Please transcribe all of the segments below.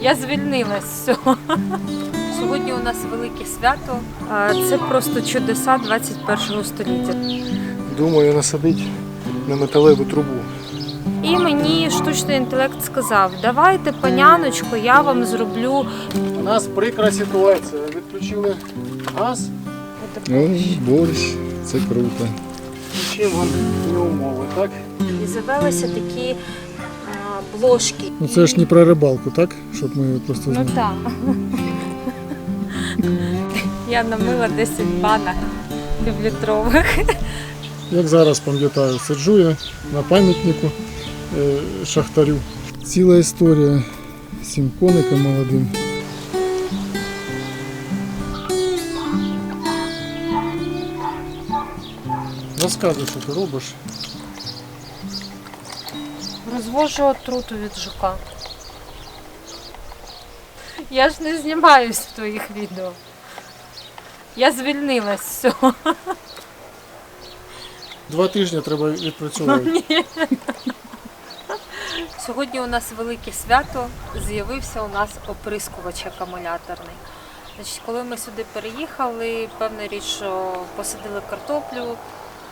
Я звільнилась з цього. Сьогодні у нас велике свято. Це просто чудеса 21 століття. Думаю, насадить на металеву трубу. І мені штучний інтелект сказав: давайте, паняночко, я вам зроблю. У нас прикра ситуація. Відключили газ, Ну, борщ, це круто. чим вам не умови, так? І завелися такі а, бложки. Ну це ж не про рибалку, так? Щоб ми просто Ну так. Я намила 10 банок півлітрових. Як зараз пам'ятаю, сиджу я на пам'ятнику е, шахтарю. Ціла історія з цим коником молодим. Розказуй, що ти робиш. Розвожу отруту від жука. Я ж не знімаюсь в твоїх відео. Я звільнилась з цього. Два тижні треба відпрацьовувати. Сьогодні у нас велике свято. З'явився у нас оприскувач акумуляторний. Значить, коли ми сюди переїхали, певна річ, що посадили картоплю,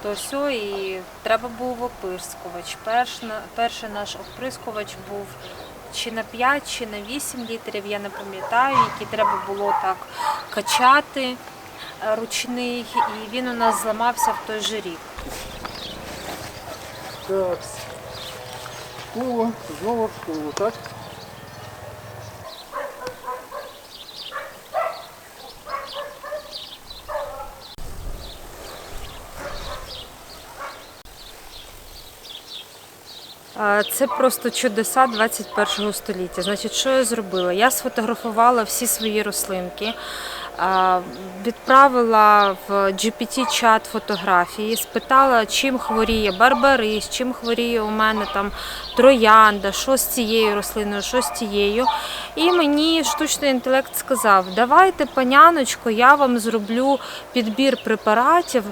то все, і треба був оприскувач. Перш, перший наш оприскувач був чи на 5, чи на 8 літрів, я не пам'ятаю, який треба було так качати е, ручний, і він у нас зламався в той же рік. Так. Школа, знову в школу, так? Це просто чудеса 21 століття. Значить, що я зробила? Я сфотографувала всі свої рослинки, відправила в GPT-чат фотографії, спитала, чим хворіє барбарис, чим хворіє у мене там троянда, що з цією рослиною, що з тією. І мені штучний інтелект сказав: давайте, паняночко, я вам зроблю підбір препаратів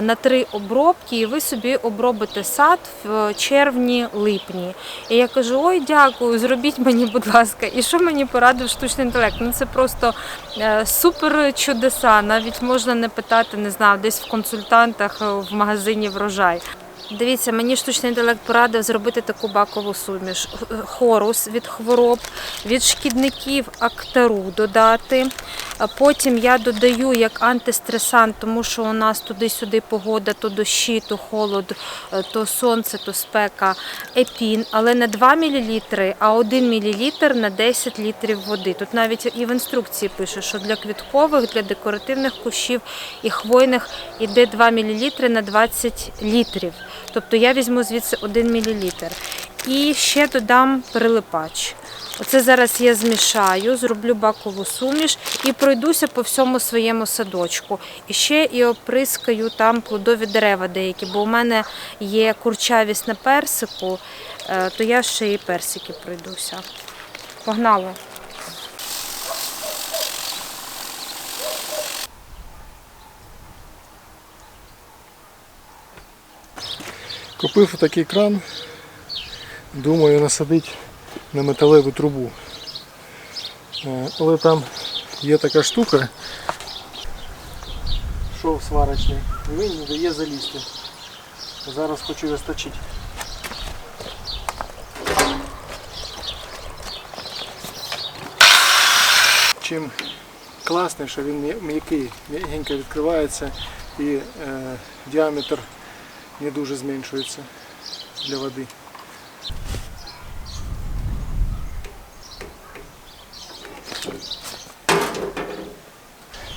на три обробки, і ви собі обробите сад в червні-липні. І я кажу: ой, дякую, зробіть мені, будь ласка. І що мені порадив штучний інтелект? Ну це просто е, супер чудеса. Навіть можна не питати, не знаю, десь в консультантах е, в магазині врожай. Дивіться, мені штучний інтелект порадив зробити таку бакову суміш. Хорус від хвороб, від шкідників актару додати. Потім я додаю як антистресант, тому що у нас туди-сюди погода, то дощі, то холод, е, то сонце, то спека. Епін, але не 2 мл, а 1 мл на 10 літрів води. Тут навіть і в інструкції пише, що для квіткових, для декоративних кущів і хвойних іде 2 мл на 20 літрів. Тобто я візьму звідси 1 мл. І ще додам прилипач. Оце зараз я змішаю, зроблю бакову суміш і пройдуся по всьому своєму садочку. І ще і оприскаю там плодові дерева деякі, бо у мене є курчавість на персику, е, то я ще і персики пройдуся. Погнали! Купив такий кран, думаю насадити на металеву трубу. Е, Але там є така штука, шов сварочний, він не дає залізти. Зараз хочу його сточити. Чим класний, що він м'який, м'ягенько відкривається і е, діаметр не дуже зменшується для води.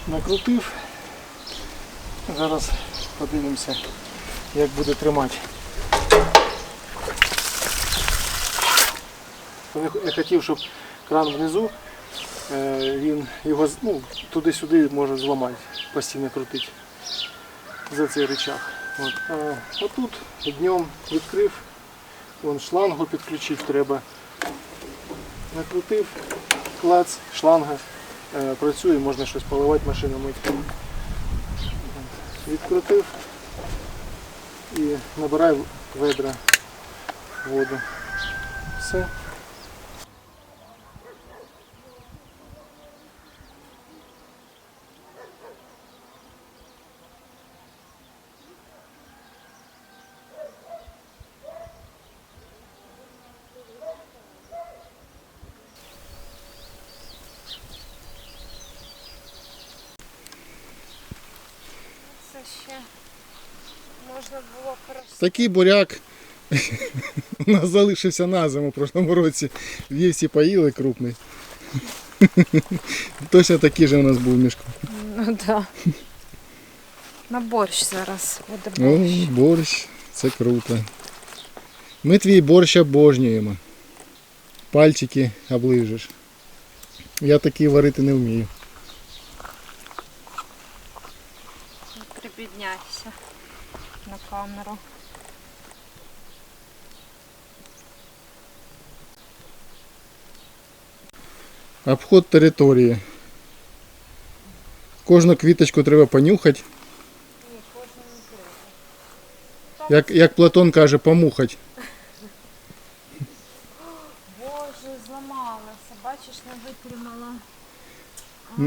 Накрутив. Зараз подивимося, як буде тримати. Я хотів, щоб кран внизу, е, він його ну, туди-сюди може зламати, постійно крутити за цей рычаг. От. А отут днем відкрив, вон шлангу підключити треба. Накрутив, клац, шланга е, працює, можна щось поливати машину мити. Відкрутив, набирай ведра воду. Все. Ще можна було просто. Такий буряк у нас залишився на зиму в прошлому році. Вівсі поїли крупний. Точно такий же у нас був мішку. Ну да. На борщ зараз буде О, борщ. борщ, це круто. Ми твій борщ обожнюємо. Пальчики оближеш. Я такий варити не вмію. Припідняйся на камеру. Обход території. Кожну квіточку треба понюхати. Як, як Платон каже, помухать. Боже, зламалася. Бачиш, не витримала.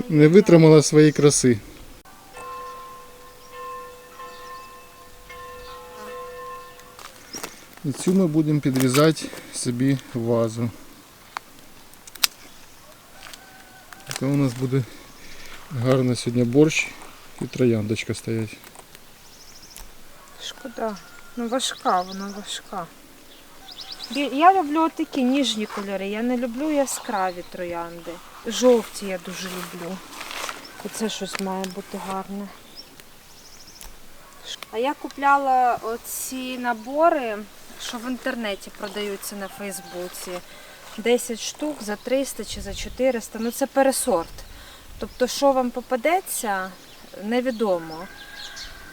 Не витримала своєї краси. І цю ми будемо підрізати собі вазу. Це у нас буде гарно сьогодні борщ і трояндочка стоять. Шкода. Ну важка, вона важка. Я люблю такі ніжні кольори, я не люблю яскраві троянди. Жовті я дуже люблю. Оце щось має бути гарне. А я купляла оці набори, що в інтернеті продаються на Фейсбуці. 10 штук за 300 чи за 400. Ну це пересорт. Тобто, що вам попадеться, невідомо.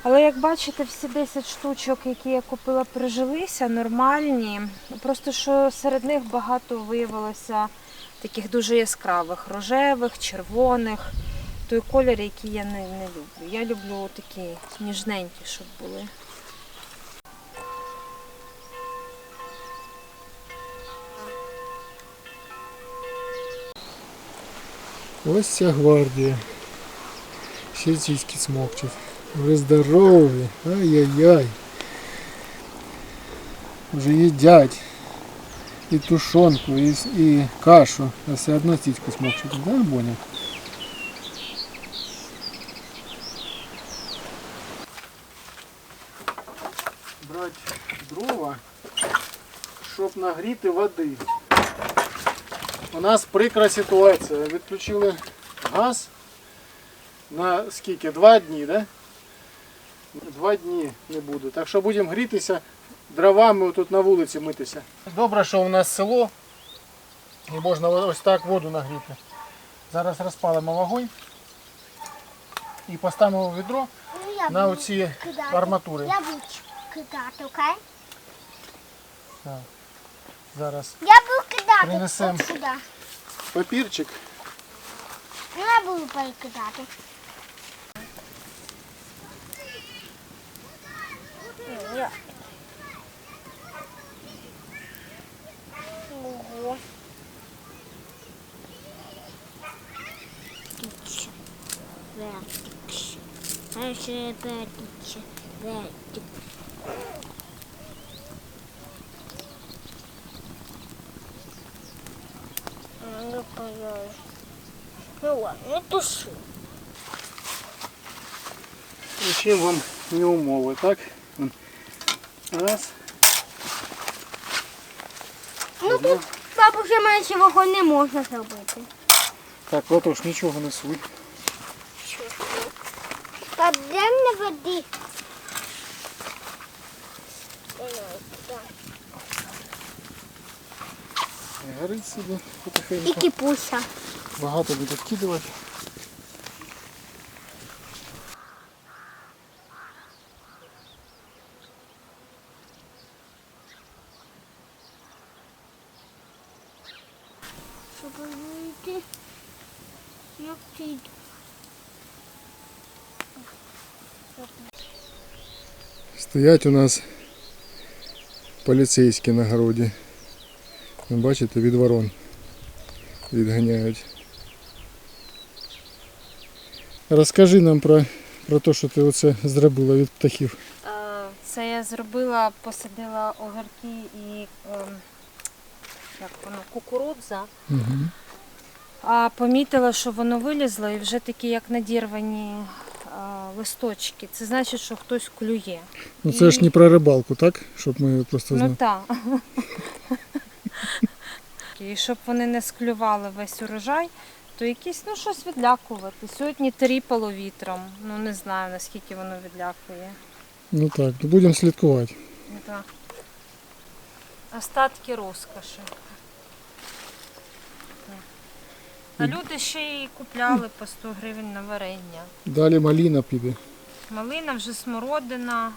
Але як бачите, всі 10 штучок, які я купила, прижилися, нормальні. Просто що серед них багато виявилося таких дуже яскравих, рожевих, червоних. Той колір, який я не, не люблю. Я люблю такі ніжненькі, щоб були. Ось ця гвардія. Ще сіськи смокчуть. Ви здорові. Ай-яй-яй. Вже їдять. І тушонку, і, і кашу. А все одно сіську смокчуть. Да, Боня? Нагріти води. У нас прикра ситуація. Відключили газ на скільки? Два дні, да? Два дні не буде. Так що будемо грітися дровами тут на вулиці митися. Добре, що у нас село і можна ось так воду нагріти. Зараз розпалимо вогонь і поставимо відро Я на оці кидати. арматури. Я буду кидати, окей? Зараз Я буду кидати Принесем. от сюди. папірчик. Ну, Я буду перекидати. Ого. Тиче. Вертикше. Перше вертикше. Вертик. Ладно, не тушу. Чим вам не умови, так? Раз. Ну тут, папа, вже менше вогонь не можна зробити. Так, отож, нічого не суй. Не води? Горить собі І кипуся. Багато буде вкидувати. Щоб вийти, як ти. Стоять у нас поліцейські на городі. Бачите, від ворон відганяють. Розкажи нам про, про те, що ти оце зробила від птахів. Е, Це я зробила, посадила огірки і ем, як воно, кукурудза. Угу. А помітила, що воно вилізло і вже такі, як надірвані а, листочки. Це значить, що хтось клює. Ну це ж не про рибалку, так? Щоб ми просто Ну так. І щоб вони не склювали весь урожай, то якісь ну щось відлякувати. Сьогодні тріпало вітром. Ну не знаю наскільки воно відлякує. Ну так, ну будемо слідкувати. Ну, так. Остатки розкоші. А люди ще й купляли по 100 гривень на варення. Далі маліна піде. Малина вже смородина.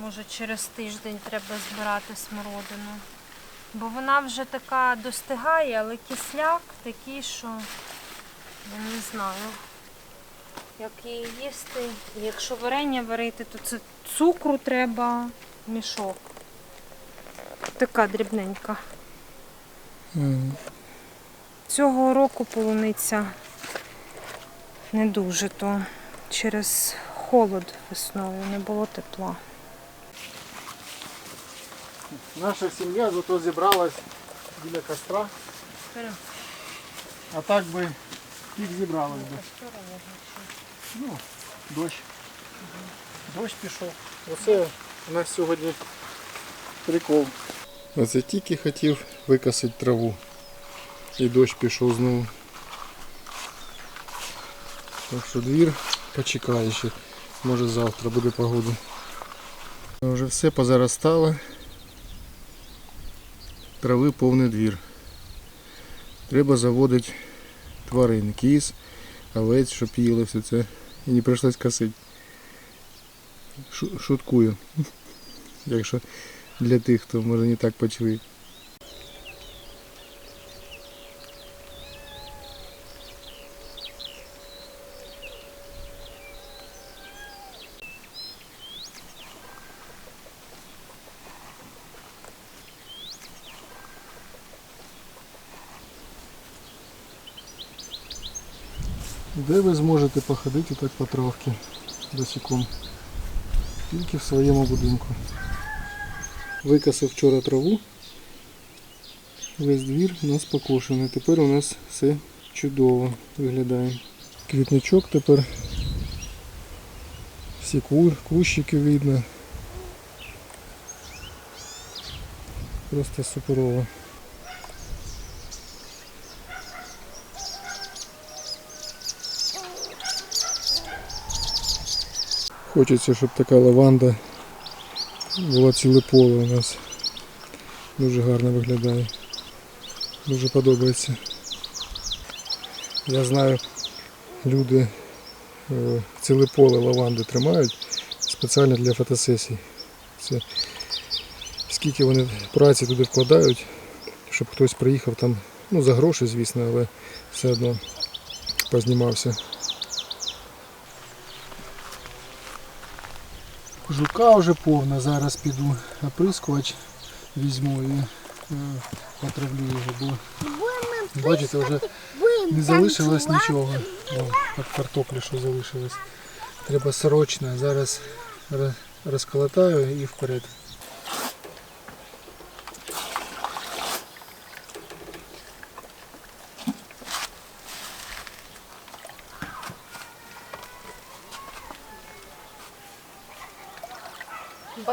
Може через тиждень треба збирати смородину. Бо вона вже така достигає, але кисляк такий, що я не знаю, як її їсти. Якщо варення варити, то це цукру треба мішок. Така дрібненька. Ага. Цього року полуниця не дуже, то через холод весною не було тепла. Наша сім'я зато зібралась біля костра. А так би їх зібралось би. Ну, дощ. Дощ пішов. Оце у нас сьогодні прикол. Оце тільки хотів викосити траву. І дощ пішов знову. Так що двір почекає ще. Може завтра буде погода. Вже все позаростало. Трави повний двір. Треба заводити тварин, кіз, овець, щоб їли все це. І не прийшлось косити. Шуткую. Якщо для тих, хто може не так почує. Походити так по травці босиком? Тільки в своєму будинку. Викосив вчора траву. Весь двір у нас покошений. Тепер у нас все чудово виглядає. Квітничок тепер. Всі ку- кущики видно. Просто суперово. Хочеться, щоб така лаванда була ціле поле у нас. Дуже гарно виглядає. Дуже подобається. Я знаю, люди е, ціле поле лаванди тримають спеціально для фотосесій. Це скільки вони праці туди вкладають, щоб хтось приїхав там, ну за гроші, звісно, але все одно познімався. Жука вже повна, зараз піду оприскувач візьму і е, потравлю його, бо бачите, вже не залишилось нічого. О, от картоплі, що залишилось. Треба срочно, зараз розколотаю і вперед.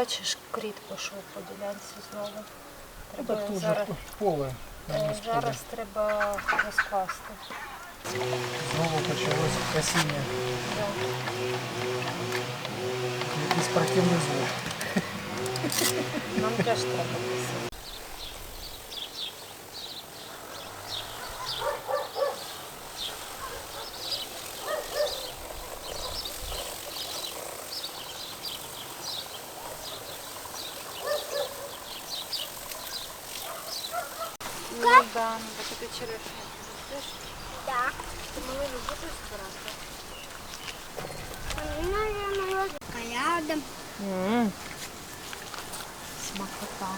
Бачиш, кріт пішов по ділянці знову. Треба тут зараз, же поле. е, зараз треба розкласти. Знову почалось. Так. Якийсь противний звук. Нам теж треба писати. Ну да, ну так ти черешню. Так. Ти малину будеш збирати? Рядом. Смакота.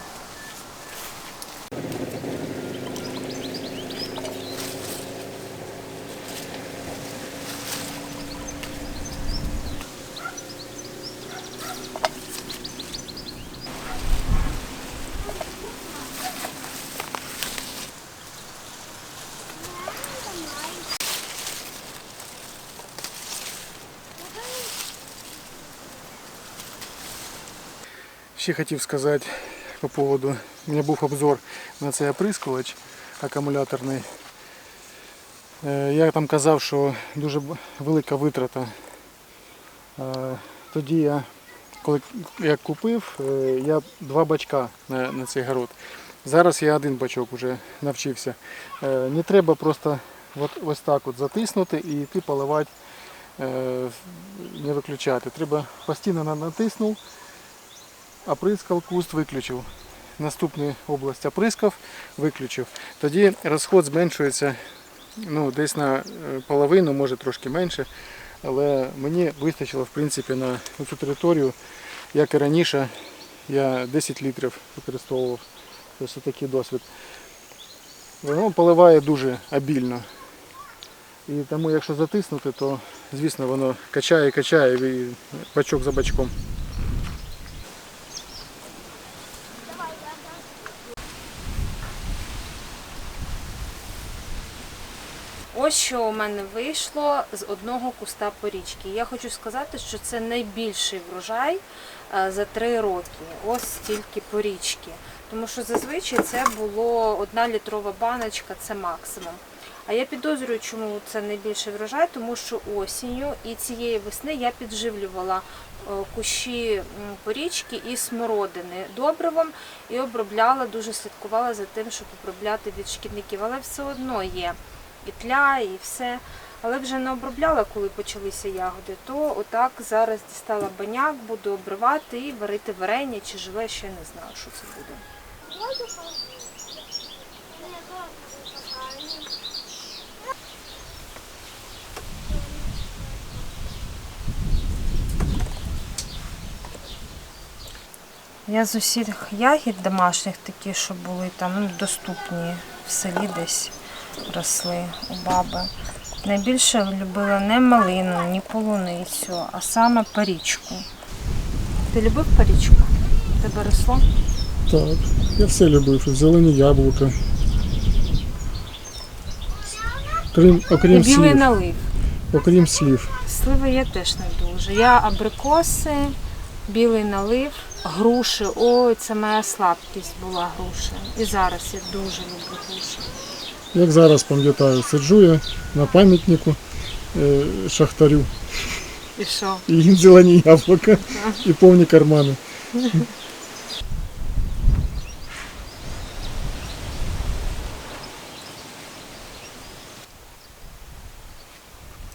Ще хотів сказати по поводу, у мене був обзор на цей оприскувач акумуляторний. Е, Я там казав, що дуже велика витрата. Е, Тоді я, коли я купив, е, я два бачка на, на цей город. Зараз я один бачок вже навчився. Не треба просто от, ось так от затиснути і йти поливати, не виключати. Треба постійно натиснув, оприскав, куст виключив. Наступну область оприскав, виключив. Тоді розход зменшується ну, десь на е, половину, може трошки менше. Але мені вистачило в принципі на цю територію, як і раніше, я 10 літрів використовував. Ось такий досвід. Воно поливає дуже обільно. І тому якщо затиснути, то звісно воно качає, качає і бачок за бачком. Ось що у мене вийшло з одного куста порічки. Я хочу сказати, що це найбільший врожай е, за три роки. Ось стільки порічки. Тому що зазвичай це було одна літрова баночка, це максимум. А я підозрюю, чому це найбільший врожай, тому що осінню і цієї весни я підживлювала е, кущі порічки і смородини добривом і обробляла, дуже слідкувала за тим, щоб обробляти від шкідників. Але все одно є і тля, і все. Але вже не обробляла, коли почалися ягоди, то отак зараз дістала баняк, буду обривати і варити варення чи желе, ще не знаю, що це буде. Я з усіх ягід домашніх такі, що були там ну, доступні в селі десь росли у баби. Найбільше любила не малину, ні полуницю, а саме парічку. Ти любив парічку? Тебе росло? Так, я все любив, зелені яблука. Окрім, І білий слів. налив. Окрім слів. Сливи я теж не дуже. Я абрикоси, білий налив, груші. Ой, це моя слабкість була груша. І зараз я дуже люблю груші. Як зараз пам'ятаю, сиджу я на пам'ятнику е, шахтарю. І що? І зелені яблука і повні кармани.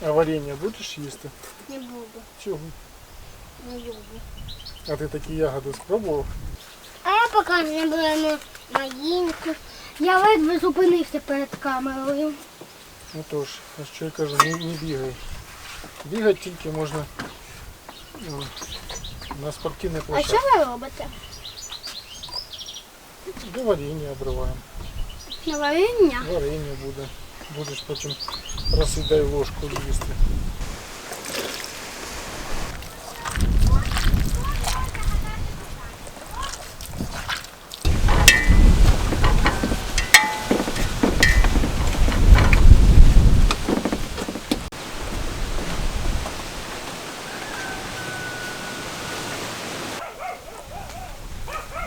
А варення будеш їсти? Не буду, Чого? не люблю. А ти такі ягоди спробував? А я поки не була на маїнку. Я ледве зупинився перед камерою. Ну тож, а що я кажу, не, не бігай. Бігати тільки можна ну, на спортивній А що ви робите? До варення обриваємо. На варення? Варення буде. Будеш потім розсідай ложку їсти.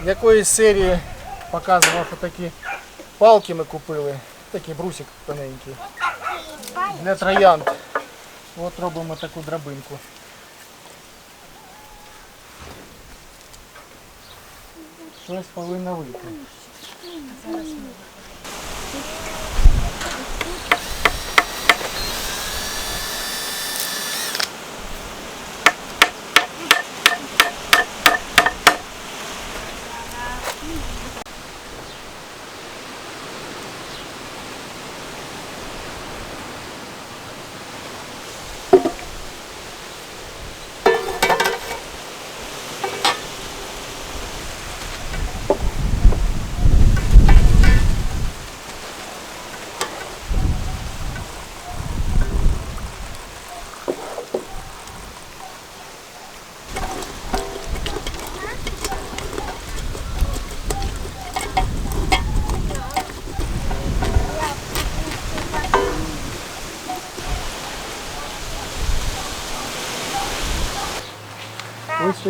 Якоїсь серії показував, що такі палки ми купили. Такий брусик тоненький. Для троянд. От робимо таку драбинку. Щось повинно вийти.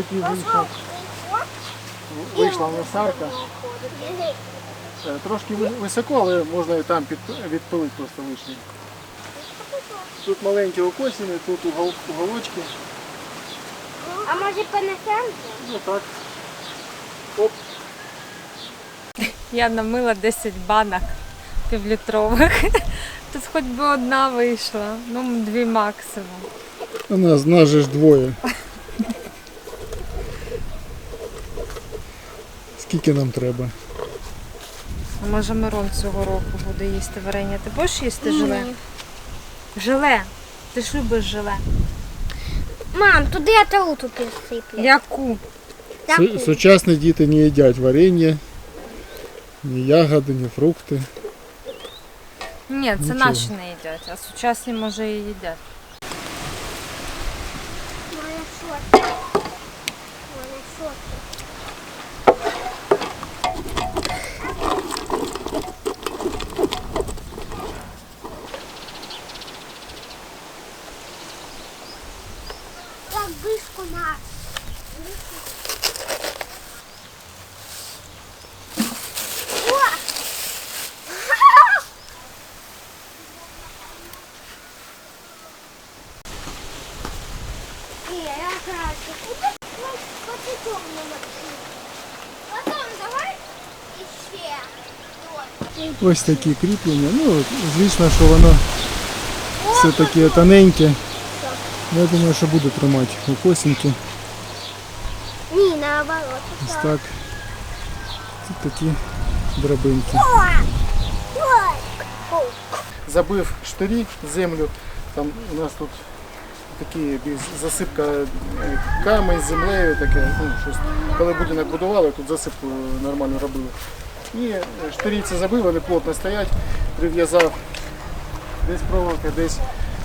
Такий вийшов. Вийшла носарка. Е, Трошки високо, але можна і там відпилити просто лишнє. Тут маленькі окосини, тут уголочки. А може понесемо? Ну так. Оп. Я намила 10 банок півлітрових. Тут хоч би одна вийшла, ну дві максимум. У нас, нас же ж двоє. Скільки нам треба? А може Мирон цього року буде їсти варення. Ти будеш їсти желе? Желе. Ти ж любиш желе. Мам, туди я тауту підсиплю. Яку? Су- Сучасні діти не їдять варення, ні ягоди, ні фрукти. Ні, це Нічого. наші не їдять, а сучасні може і їдять. Моя шорти. Моя шорти. Так близько нас. О! Ні, я краще. Куди потеком на Максим? Потом давай іще. Ось такі кріплення. Ну, звісно, що воно все таке тоненьке. Я думаю, що буде тримати укосинки. Ні, наоборот. Ось так. Тут такі драбинки. Забив штирі землю. Там у нас тут такі засипка е, камень з землею, таке, ну, щось. Коли будинок будували, тут засипку нормально робили. І штирі це забив, вони плотно стоять, прив'язав десь проволока, десь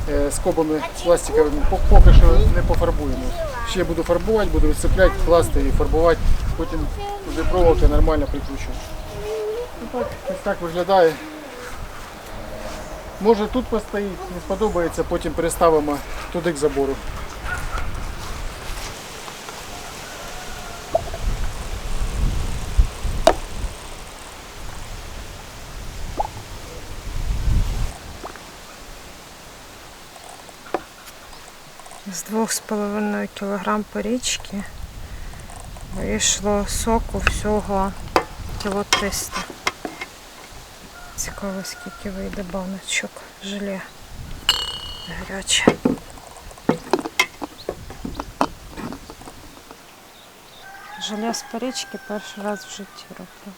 е, скобами пластиковими. Поки що не пофарбуємо. Ще буду фарбувати, буду відцепляти, класти і фарбувати. Потім туди проволока нормально прикручу. Ну, так, ось так виглядає. Може тут постоїть, не сподобається, потім переставимо туди к забору. З 2,5 кг порічки вийшло соку всього кіло 300. Цікаво, скільки вийде баночок желе гаряче. Желе з порічки перший раз в житті роблю.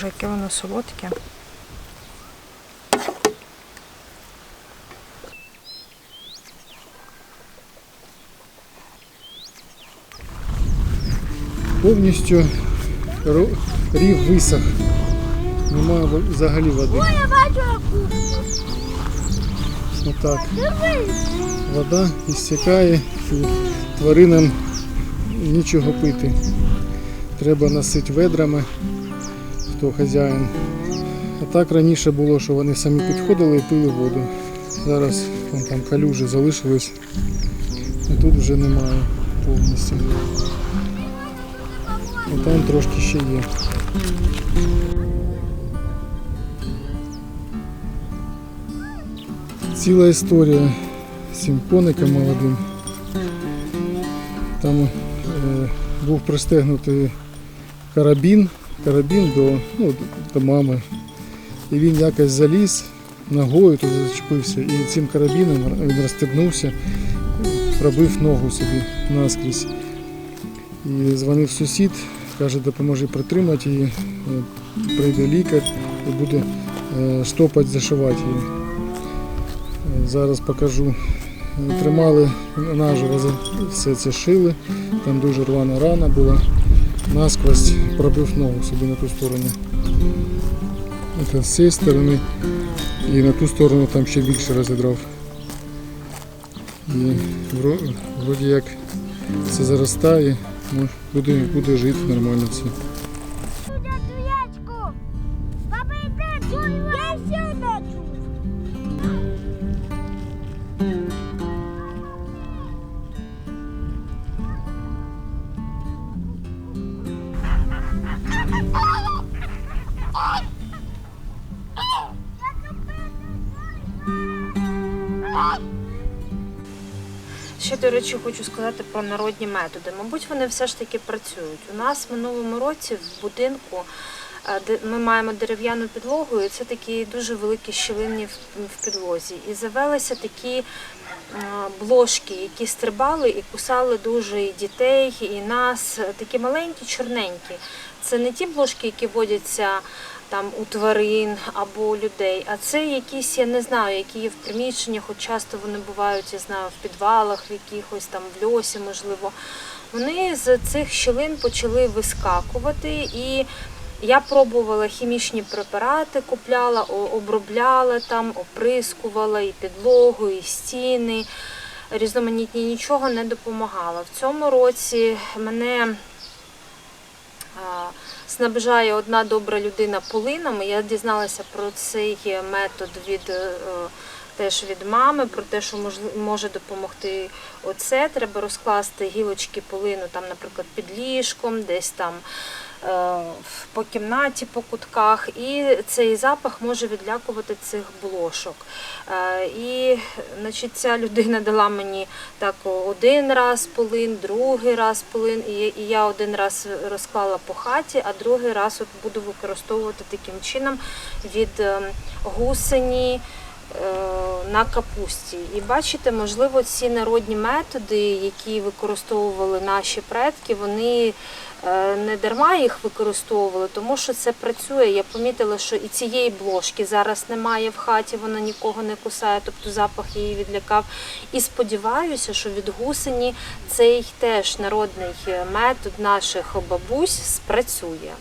Боже, яке воно солодке. Повністю рів висох. Немає взагалі води. Я бачу яку. Отак. Вода істікає і тваринам нічого пити. Треба носити ведрами, хто хазяїн. А так раніше було, що вони самі підходили і пили воду. Зараз вон там калюжі залишились, а тут вже немає повністю. А там трошки ще є. Ціла історія з цим коником молодим. Там е, був пристегнутий карабін, карабін до, ну, до мами. І він якось заліз ногою туди зачепився. І цим карабіном він розстебнувся, пробив ногу собі наскрізь. І дзвонив сусід, каже, допоможи притримати її, Е, прийде лікар і буде е, штопати, зашивати її. Е, Зараз покажу. Е, Тримали наживо, все це шили. Там дуже рвана рана була. Насквозь пробив ногу собі на ту сторону. Це з цієї сторони. І на ту сторону там ще більше розідрав. І вроді як це заростає, буде, буде жити нормально все. Хочу сказати про народні методи. Мабуть, вони все ж таки працюють. У нас в минулому році в будинку е, ми маємо дерев'яну підлогу, і це такі дуже великі щілини в- підлозі. І завелися такі е, блошки, які стрибали і кусали дуже і дітей, і нас. Такі маленькі, чорненькі. Це не ті блошки, які водяться там у тварин або у людей, а це якісь, я не знаю, які є в приміщеннях, от часто вони бувають, я знаю, в підвалах, в якихось там в льосі, можливо. Вони з цих щілин почали вискакувати і. Я пробувала хімічні препарати, купляла, обробляла там, оприскувала і підлогу, і стіни. Різноманітні нічого не допомагало. В цьому році мене снабжає одна добра людина полинами. Я дізналася про цей метод від е, теж від мами, про те, що може допомогти оце. Треба розкласти гілочки полину, там, наприклад, під ліжком, десь там. Е, По кімнаті, по кутках, і цей запах може відлякувати цих блошок. Е, І значить, ця людина дала мені так один раз полин, другий раз полин, і я один раз розклала по хаті, а другий раз от буду використовувати таким чином від ем, гусені е, на капусті. І бачите, можливо, ці народні методи, які використовували наші предки, вони е, не дарма їх використовували, тому що це працює. Я помітила, що і цієї блошки зараз немає в хаті, вона нікого не кусає, тобто запах її відлякав. І сподіваюся, що від гусені цей теж народний метод наших бабусь спрацює.